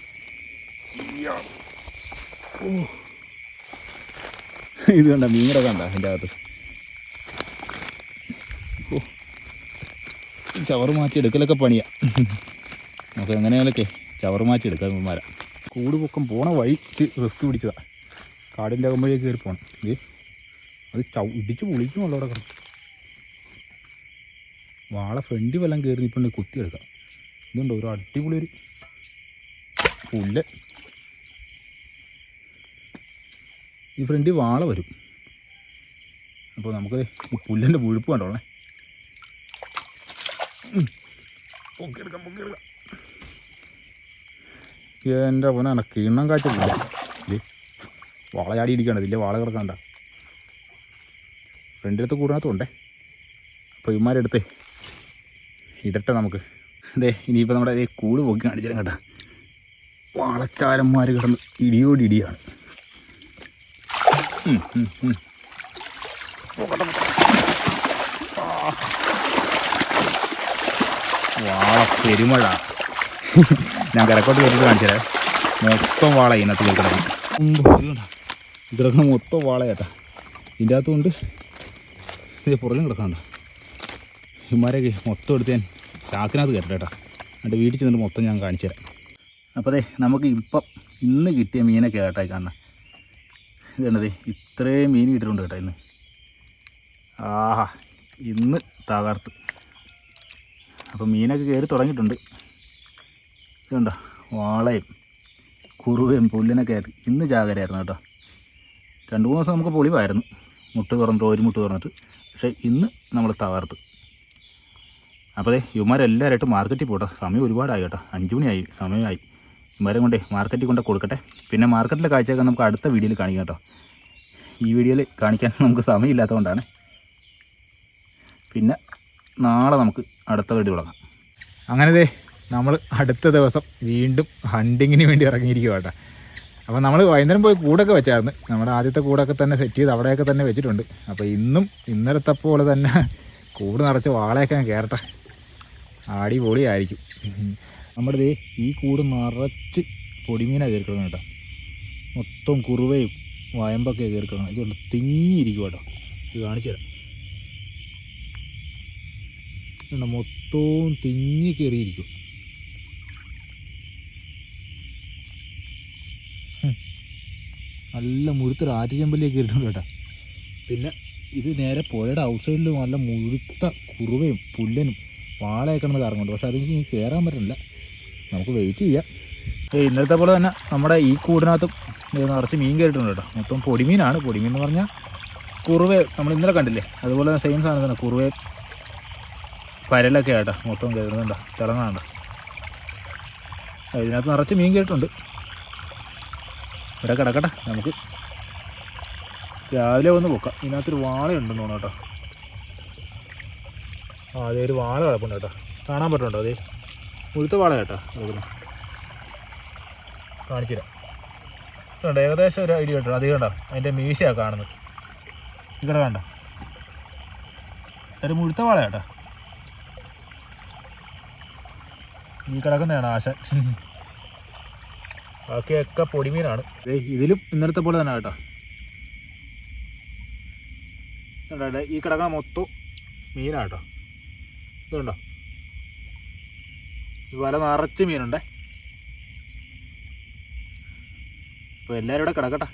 ഇത് കണ്ട മീനൊക്കെ കണ്ട അതിന്റെ അകത്ത് ഓ ഈ ചവറ് മാറ്റി എടുക്കലൊക്കെ പണിയാ. നമുക്ക് എങ്ങനെയാലൊക്കെ ചവറ് മാറ്റി എടുക്കാം മര കൂട് പൊക്കം പോണ വഴി റിസ്ക് പിടിച്ചതാ. കാടിന്റെ അകമ്പഴേ കയറി പോകണം ഇത് അത് ചവ് ഇടിച്ച് പൊളിക്കുമല്ലോ അവിടെ കിടക്കും വാള ഫ്രണ്ടി വല്ലം കയറി നിൽപ്പുണ്ട് കുത്തി എടുക്കാം ഇതുണ്ട് ഒരു അടിപൊളി ഒരു പുല്ല്. ഈ ഫ്രണ്ടി വാള വരും. അപ്പോൾ നമുക്ക് ഈ പുല്ലിന്റെ മുഴുപ്പ് കണ്ടോളേ പൊക്കിയെടുക്കാം പൊക്കിയെടുക്കാം. എന്റെ പോനാണ് കിണ്ണം കാറ്റില്ല ഇല്ലേ? വാള ചാടി ഇരിക്കണ്ട ഇതില്ലേ വാള കിടക്കണ്ട ഫ്രണ്ടിലത്തെ കൂടിനകത്തുണ്ടേ അപ്പോൾ ഇവന്മാരെടുത്തേ ഇടട്ടെ നമുക്ക്. അതെ ഇനിയിപ്പോൾ നമ്മുടെ അതേ കൂട് പൊക്കി കാണിച്ചാലും കേട്ടാ. വാളച്ചാരന്മാർ കിടന്ന് ഇടിയോടി ഇടിയാണ്. പോകട്ടെ. ആ. വാള പെരുമഴ. ഞാൻ കരക്കോട്ട് കയറ്റിട്ട് കാണിച്ചേ മൊത്തം വാള ഇതിനകത്ത് കിടക്കണം കിടക്കണ മൊത്തം വാള ചേട്ടാ ഇതിന്റെ അകത്തുകൊണ്ട് ഇത് പുറകിലും കിടക്കണ്ട ഇമാരെയൊക്കെ മൊത്തം എടുത്ത് ഞാൻ ചാക്കിനകത്ത് കയറ്റട്ടെ എന്റെ വീട്ടിൽ ചെന്നിട്ട് മൊത്തം ഞാൻ കാണിച്ചു തരാം അപ്പോൾ അതെ നമുക്ക് ഇപ്പം ഇന്ന് കിട്ടിയ മീനൊക്കെ കേട്ടോ ഈ ഇതേണ്ടതേ ഇതുണ്ടതേ ഇത്രയും മീൻ കിട്ടിയിട്ടുണ്ട് കേട്ടോ ഇന്ന്. ആഹാ ഇന്ന് തകർത്ത്. അപ്പോൾ മീനൊക്കെ കയറി തുടങ്ങിയിട്ടുണ്ട്. ഇതുണ്ടോ? വാളയും കുറുവയും പുല്ലിനൊക്കെ ആയിട്ട് ഇന്ന് ജാഗരയായിരുന്നു കേട്ടോ. രണ്ട് മൂന്ന് ദിവസം നമുക്ക് പൊളിവായിരുന്നു. മുട്ട് തുറന്നിട്ട് ഒരു മുട്ട് തുറന്നിട്ട്. പക്ഷേ ഇന്ന് നമ്മൾ തകർത്ത്. അപ്പോൾ അതെ ഇവന്മാരെല്ലാവരായിട്ട് മാർക്കറ്റിൽ പോട്ടെ. സമയം ഒരുപാടായി കേട്ടോ. അഞ്ച് മണിയായി സമയമായി. ഇവന്മാരെ കൊണ്ടേ മാർക്കറ്റിൽ കൊണ്ട് കൊടുക്കട്ടെ. പിന്നെ മാർക്കറ്റിലെ കാഴ്ചയൊക്കെ നമുക്ക് അടുത്ത വീഡിയോയിൽ കാണിക്കാം കേട്ടോ. ഈ വീഡിയോയിൽ കാണിക്കാൻ നമുക്ക് സമയമില്ലാത്തതുകൊണ്ടാണ്. പിന്നെ നാളെ നമുക്ക് അടുത്ത വീട് തുടങ്ങാം. അങ്ങനെ ദേ നമ്മൾ അടുത്ത ദിവസം വീണ്ടും ഹണ്ടിങ്ങിന് വേണ്ടി ഇറങ്ങിയിരിക്കുക കേട്ടോ അപ്പോൾ നമ്മൾ വൈകുന്നേരം പോയി കൂടൊക്കെ വെച്ചായിരുന്നു. നമ്മുടെ ആദ്യത്തെ കൂടൊക്കെ തന്നെ സെറ്റ് ചെയ്ത് അവിടെയൊക്കെ തന്നെ വെച്ചിട്ടുണ്ട്. അപ്പോൾ ഇന്നും ഇന്നലത്തെ പോലെ തന്നെ കൂട് നിറച്ച് വാളയൊക്കെ ഞാൻ കയറട്ടെ അടിപൊളിയായിരിക്കും. നമ്മുടെ ഈ കൂട് നിറച്ച് പൊടിമീനാണ് കയറിക്കണം കേട്ടോ. മൊത്തം കുറുവയും വയമ്പൊക്കെ കയറിക്കണം ഇതുകൊണ്ട് തിങ്ങിയിരിക്കും കേട്ടോ ഇത് കാണിച്ചു തരാം കണ്ടോ, മൊത്തവും തിങ്ങി കയറിയിരിക്കും. നല്ല മുഴുത്തൊരു ആറ്റുചെമ്പലിലേക്ക് കയറിയിട്ടുണ്ട് കേട്ടോ. പിന്നെ ഇത് നേരെ പുഴയുടെ ഔട്ട്സൈഡിൽ നല്ല മുഴുത്ത കുറുവയും പുല്ലനും വാളയൊക്കെ കിടന്ന് കറങ്ങുന്നുണ്ട്. പക്ഷെ അതെനിക്ക് കയറാൻ പറ്റുന്നില്ല നമുക്ക് വെയിറ്റ് ചെയ്യാം. ഇന്നലത്തെ പോലെ തന്നെ നമ്മുടെ ഈ കൂടിനകത്തും നിറച്ച് മീൻ കയറിയിട്ടുണ്ട് കേട്ടോ. മൊത്തം പൊടിമീനാണ്. പൊടിമീൻ എന്ന് പറഞ്ഞാൽ കുറുവ നമ്മൾ ഇന്നലെ കണ്ടില്ലേ? അതുപോലെ തന്നെ സെയിം സാധനം തന്നെ. കുറുവ പരലൊക്കെ ആട്ടോ മൊത്തം കയറുന്നുണ്ടോ? തിളങ്ങാണ്ട ഇതിനകത്ത് നിറച്ച് മീൻ കേട്ടുണ്ട് ഇവിടെ കിടക്കട്ടെ നമുക്ക്. രാവിലെ വന്ന് പൊക്കാം. ഇതിനകത്തൊരു വാളയുണ്ടെന്ന് തോന്നുന്നു കേട്ടോ. ആ അതേ ഒരു വാള കിടപ്പുണ്ട് കേട്ടോ. കാണാൻ പറ്റുന്നുണ്ടോ അതേ മുഴുത്ത വാള കേട്ടോ കാണിച്ചു ഇതുണ്ട് ഏകദേശം ഒരു ഐഡിയ കിട്ടും. അധികം കണ്ടോ? അതിന്റെ മീശയാണ് കാണുന്നത്. ഇവിടെ വേണ്ട ഒരു മുഴുത്ത വാള കേട്ടോ. ഈ കിടക്കുന്നതാണ് ആശ. ബാക്കിയൊക്കെ പൊടിമീനാണ്. ഇതിലും ഇന്നലത്തെ പോലെ തന്നെ കേട്ടോ. ഈ കിടക്കുന്ന മൊത്തം മീനാട്ടോ ഇതുണ്ടോ? വല നിറച്ച് മീനുണ്ടേ. അപ്പോൾ എല്ലാവരും ഇവിടെ കിടക്കട്ടെ.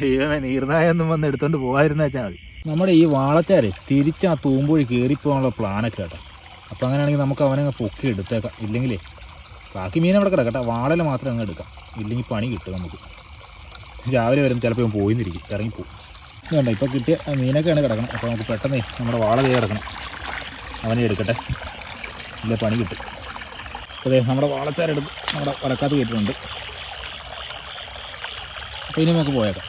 ദൈവമേ നീർനായൊന്നും വന്ന് എടുത്തോണ്ട് പോകാതിരുന്ന മതി. നമ്മുടെ ഈ വാളച്ചാരെ തിരിച്ച് ആ തൂമ്പൊഴി കയറിപ്പോകാനുള്ള പ്ലാനൊക്കെ കേട്ടോ. അപ്പോൾ അങ്ങനെയാണെങ്കിൽ നമുക്ക് അവനെ പൊക്കി എടുത്തേക്കാം. ഇല്ലെങ്കിലേ ബാക്കി മീൻ അവിടെ കിടക്കട്ടെ. വാളല മാത്രം അങ്ങ് എടുക്കാം. ഇല്ലെങ്കിൽ പണി കിട്ടും നമുക്ക്. രാവിലെ വരും ചിലപ്പോൾ ഇവൻ പോയിന്നിരിക്കും. ഇറങ്ങിപ്പോവും. വേണ്ട ഇപ്പോൾ കിട്ടിയ മീനൊക്കെയാണ് കിടക്കണം. അപ്പോൾ നമുക്ക് പെട്ടെന്ന് നമ്മുടെ വാള ചെയ്ത് കിടക്കണം. അവനെ എടുക്കട്ടെ. ഇല്ല പണി കിട്ടും. അതെ നമ്മുടെ വാളച്ചാരെടുത്ത് നമ്മുടെ വലക്കാത്ത് കയറ്റിട്ടുണ്ട് അപ്പോൾ ഇനി നമുക്ക് പോയേക്കാം.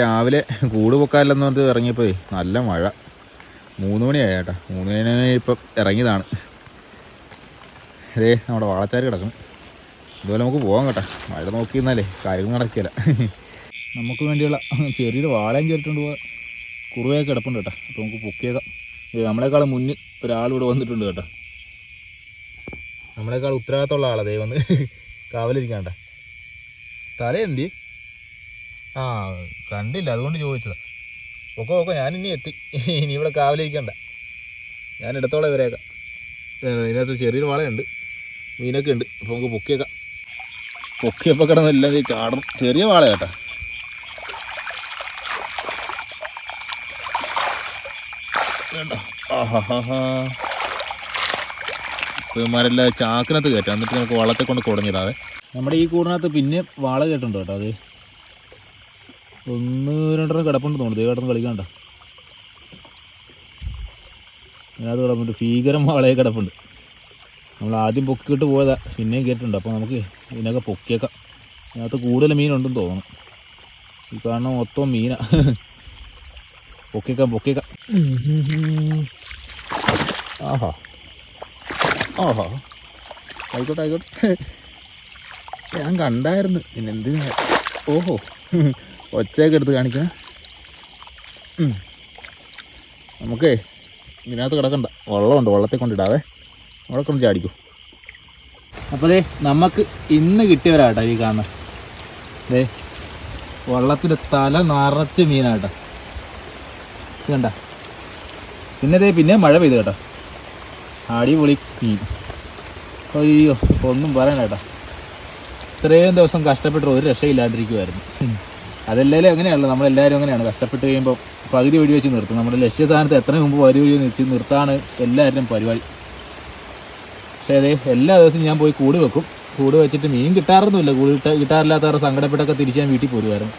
രാവിലെ കൂട് പൊക്കാലെന്ന് പറഞ്ഞിട്ട് ഇറങ്ങിയപ്പോയി നല്ല മഴ. മൂന്ന് മണിയായി ചേട്ടാ മൂന്ന് മണി ഇപ്പം ഇറങ്ങിയതാണ്. അതേ നമ്മുടെ വാളച്ചാർ കിടക്കണം ഇതുപോലെ നമുക്ക് പോകാം കേട്ടോ. മഴ നോക്കി നിന്നാലേ കാര്യങ്ങൾ നടക്കില്ല. നമുക്ക് വേണ്ടിയുള്ള ചെറിയൊരു വാളയും ചേർത്തുകൊണ്ട് പോകാൻ കുറുവയൊക്കെ കിടപ്പുണ്ട് കേട്ടോ. അപ്പോൾ നമുക്ക് പൊക്കിയേക്കാം നമ്മളെക്കാൾ മുന്നിൽ ഒരാൾ ഇവിടെ വന്നിട്ടുണ്ട് കേട്ടോ. നമ്മളെക്കാൾ ഉത്തരവാദിത്തമുള്ള ആളാ ദേ വന്ന് കാവലിരിക്കാണ്ട. തല എന്തി ആ കണ്ടില്ല. അതുകൊണ്ട് ചോദിച്ചതാ. ഒക്കെ ഒക്കെ ഞാൻ ഇനി എത്തി. ഇനി ഇവിടെ കാവലിരിക്കണ്ട ഞാൻ ഇടത്തോളം ഇവരേക്കാം ഇതിനകത്ത് ചെറിയൊരു വളയുണ്ട്. മീനൊക്കെ ഉണ്ട്. അപ്പോൾ നമുക്ക് പൊക്കിയേക്കാം. പൊക്കിയപ്പോൾ കിടന്നില്ല ഈ ചാടണം ചെറിയ വാള കേട്ടാ ഇവന്മാരെല്ലാം ചാക്കിനകത്ത് കയറ്റാം. എന്നിട്ട് നമുക്ക് വള്ളത്തെ കൊണ്ട് കുടഞ്ഞിടാതെ നമ്മുടെ ഈ കൂടിനകത്ത് പിന്നെ വാള കേട്ടുണ്ട് കേട്ടോ അത്? ഒന്ന് രണ്ടെണ്ണം കിടപ്പുണ്ട് തോന്നുന്നു. ദേവേട്ടൻ കളിക്കണ്ട. അതിനകത്ത് കിടപ്പുണ്ട്. ഭീകരം വളയെ കിടപ്പുണ്ട്. നമ്മൾ ആദ്യം പൊക്കിയിട്ട് പോയതാ. പിന്നെയും കേട്ടിട്ടുണ്ട്. അപ്പോൾ നമുക്ക് ഇതിനൊക്കെ പൊക്കിയേക്കാം. അതിനകത്ത് കൂടുതൽ മീനുണ്ടെന്ന് തോന്നുന്നു. ഈ കാരണം മൊത്തം മീനാ. പൊക്കിയേക്കാം പൊക്കിയേക്കാം. ആഹാ. ആഹാ. ആയിക്കോട്ടെ ആയിക്കോട്ടെ. ഞാൻ കണ്ടായിരുന്നു. പിന്നെ എന്തിനാ? ഓഹോ. ഒച്ചയൊക്കെ എടുത്ത് കാണിക്കാം. നമുക്കേ ഇതിനകത്ത് കിടക്കണ്ട. വെള്ളമുണ്ട് വെള്ളത്തിൽ കൊണ്ടിടാവേ. അവിടെ കൊണ്ട് ചാടിക്കൂ. അപ്പോൾ ദേ നമുക്ക് ഇന്ന് കിട്ടിയവരാട്ടോ ഈ കാണുന്നത് ദേ വള്ളത്തിന്റെ തല നിറച്ച് മീനാട്ടോ. കണ്ട? പിന്നെ ദേ പിന്നെ മഴ പെയ്തു കേട്ടോ. അടിപൊളി മീൻ. അയ്യോ ഒന്നും പറയണ്ട കേട്ടോ. ഇത്രയും ദിവസം കഷ്ടപ്പെട്ട് ഒരു രക്ഷയില്ലാണ്ടിരിക്കുമായിരുന്നു അതല്ലാലും അങ്ങനെയാണല്ലോ നമ്മളെല്ലാവരും അങ്ങനെയാണ്. കഷ്ടപ്പെട്ട് കഴിയുമ്പോൾ പകുതി വഴി വെച്ച് നിർത്തും. നമ്മുടെ ലക്ഷ്യസ്ഥാനത്ത് എത്ര മുമ്പ് പകുതി വഴി വെച്ച് നിർത്താണ് എല്ലാവരുടെയും പരിപാടി. പക്ഷേ അതെ എല്ലാ ദിവസവും ഞാൻ പോയി കൂട് വെക്കും. കൂട് വെച്ചിട്ട് മീൻ കിട്ടാറൊന്നുമില്ല. കൂട് കിട്ടാ കിട്ടാറില്ലാത്തവരുടെ സങ്കടപ്പെട്ടൊക്കെ തിരിച്ച് ഞാൻ വീട്ടിൽ പോരുമായിരുന്നു.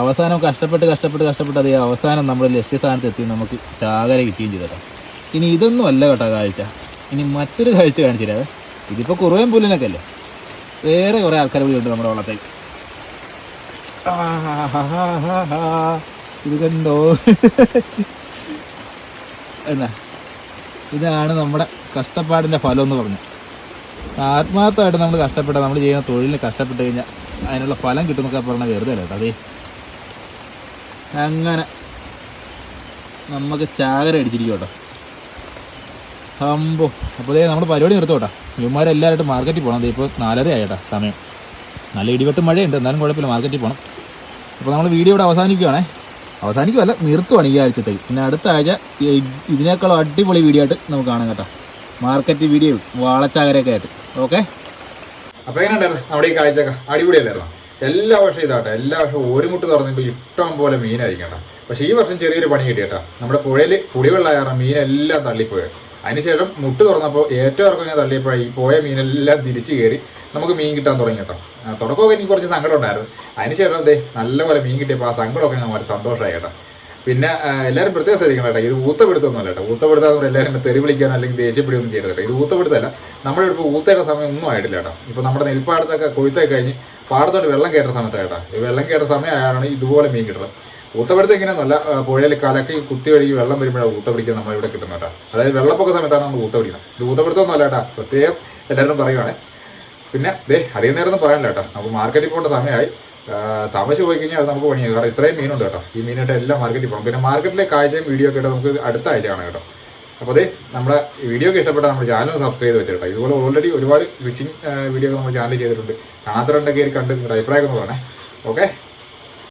അവസാനം കഷ്ടപ്പെട്ട് കഷ്ടപ്പെട്ട് കഷ്ടപ്പെട്ട് അതേ അവസാനം നമ്മുടെ ലക്ഷ്യസ്ഥാനത്ത് എത്തി നമുക്ക് ചാകര കിട്ടുകയും ചെയ്തല്ലോ ഇനി ഇതൊന്നും അല്ല കേട്ടോ കാഴ്ച. ഇനി മറ്റൊരു കാഴ്ച കാണിച്ചു തരാവേ. ഇതിപ്പോൾ കുറവേം പുല്ലിനൊക്കെ അല്ലേ? വേറെ കുറേ ആൾക്കാർ കൂടി നമ്മുടെ വള്ളത്തേക്ക്. ഇത് കണ്ടോ എന്നാ ഇതാണ് നമ്മുടെ കഷ്ടപ്പാടിന്റെ ഫലം എന്ന് പറഞ്ഞു. ആത്മാർത്ഥമായിട്ട് നമ്മൾ കഷ്ടപ്പെട്ട നമ്മൾ ചെയ്യുന്ന തൊഴിലിന് കഷ്ടപ്പെട്ട് കഴിഞ്ഞാൽ അതിനുള്ള ഫലം കിട്ടുന്നൊക്കെ പറഞ്ഞാൽ വെറുതെ അല്ല അതേ. അങ്ങനെ നമുക്ക് ചാകര അടിച്ചിരിക്കും കേട്ടോ. അമ്പോ അപ്പോൾ ദേ നമ്മൾ പരിപാടി നിർത്തോട്ടാ ഇവന്മാരെല്ലാവരും മാർക്കറ്റിൽ പോകണം ഇപ്പോൾ നാലര ആയിട്ടാ സമയം. നല്ല ഇടിവെട്ട് മഴയുണ്ട്. എന്നാലും കുഴപ്പമില്ല മാർക്കറ്റിൽ പോകണം അപ്പോൾ നമ്മൾ വീഡിയോ ഇവിടെ അവസാനിക്കുകയാണേ അവസാനിക്കുമല്ല നിർത്തുവാണ് ഈ ആഴ്ചത്തേക്ക് പിന്നെ അടുത്ത ആഴ്ച ഇതിനേക്കാളും അടിപൊളി വീഡിയോ ആയിട്ട് നമുക്ക് കാണാം കേട്ടോ. മാർക്കറ്റ് വീഡിയോ വാളച്ചാകരൊക്കെ ആയിട്ട്. ഓക്കെ അപ്പോൾ എങ്ങനെയുണ്ടായിരുന്നു അവിടെ ഈ കാഴ്ചയൊക്കെ അടിപൊളിയല്ലായിരുന്നു എല്ലാ വർഷവും ഇതാട്ടെ. എല്ലാ വർഷവും ഒരു മുട്ട് തുറന്നിപ്പോൾ ഇഷ്ടം പോലെ മീനായിരിക്കും കേട്ടോ. പക്ഷേ ഈ വർഷം ചെറിയൊരു പണി കിട്ടിയേട്ടാ നമ്മുടെ പുഴയിൽ പുളിവെള്ളമായ മീനെല്ലാം തള്ളിപ്പോയി അതിനുശേഷം മുട്ട് തുറന്നപ്പോൾ ഏറ്റവും ഇറക്കം ഞാൻ തള്ളിയപ്പോഴായി പോയ മീനെല്ലാം തിരിച്ചു കയറി നമുക്ക് മീൻ കിട്ടാൻ തുടങ്ങി കേട്ടോ. തുടക്കമൊക്കെ എനിക്ക് കുറച്ച് സങ്കടം ഉണ്ടായിരുന്നു. അതിനുശേഷം അതെ നല്ലപോലെ മീൻ കിട്ടിയപ്പോൾ ആ സങ്കടമൊക്കെ ഞാൻ വളരെ സന്തോഷമായി കേട്ടോ. പിന്നെ എല്ലാവരും പ്രത്യേകം ശ്രദ്ധിക്കണം കേട്ടോ. ഇത് ഊത്തപ്പെടുത്തൊന്നുമല്ല കേട്ടോ. ഊത്തപ്പെടുത്താതെ എല്ലാവരും എന്നെ തെറി വിളിക്കാൻ അല്ലെങ്കിൽ ദേഷ്യപ്പെടുകയൊന്നും ചെയ്യരുത് കേട്ടോ. ഇത് ഊത്തപ്പെടുത്തല്ല. നമ്മുടെ ഇപ്പോൾ ഊത്തേക്ക സമയം ഒന്നും ആയിട്ടില്ല കേട്ടോ. ഇപ്പോൾ നമ്മുടെ നെൽപ്പാടത്തൊക്കെ കൊയ്ത്തൊക്കെ കഴിഞ്ഞ് പാടത്തോട്ട് വെള്ളം കയറുന്ന സമയത്താണ് കേട്ടോ. ഈ വെള്ളം കയറുന്ന സമയമായാണ് ഇതുപോലെ മീൻ കിട്ടുന്നത്. ഊത്തപ്പെടുത്ത ഇങ്ങനെയൊന്നുമല്ല ആ, പുഴയിൽ കലക്കി കുത്തി വഴുകി വെള്ളം വരുമ്പോഴാണ് പിടിക്കാൻ നമ്മൾ ഇവിടെ കിട്ടുന്നത് കേട്ടോ. അതായത് വെള്ളപ്പൊക്ക സമയത്താണ് നമ്മൾ ഊട്ടപിടിക്കുന്നത് പിടിക്കുന്നത് ഇത് ഊത്തപ്പെടുത്തൊന്നുമല്ല കേട്ടോ. പ്രത്യേകം എല്ലാവരും പറയുവാണ്. പിന്നെ ദേ അധികം നേരം ഒന്നും പറയാനില്ല കേട്ടോ. നമുക്ക് മാർക്കറ്റിൽ പോകേണ്ട സമയമായി. താമസിച്ച് പോയി കഴിഞ്ഞാൽ അത് നമുക്ക് പണിയാണ് കാരണം ഇത്രയും മീനുണ്ട് കേട്ടോ. ഈ മീനായിട്ട് എല്ലാം മാർക്കറ്റിൽ പോകണം. പിന്നെ മാർക്കറ്റിലെ കാഴ്ചയും വീഡിയോ ഒക്കെ നമുക്ക് അടുത്ത ആഴ്ച കാണാം കേട്ടോ. അപ്പോൾ അതെ നമ്മുടെ വീഡിയോ ഒക്കെ ഇഷ്ടപ്പെട്ട നമ്മുടെ ചാനൽ സബ്സ്ക്രൈബ് ചെയ്ത് വെച്ചേട്ടോ. ഇതുപോലെ ഓൾറെഡി ഒരുപാട് ഫിഷിംഗ് വീഡിയോ നമ്മൾ ചാനൽ ചെയ്തിട്ടുണ്ട്. കാണാത്തവരുണ്ടെങ്കിൽ കയറി കണ്ട് നിങ്ങളുടെ അഭിപ്രായം ഒന്ന് പറഞ്ഞേ ഓക്കെ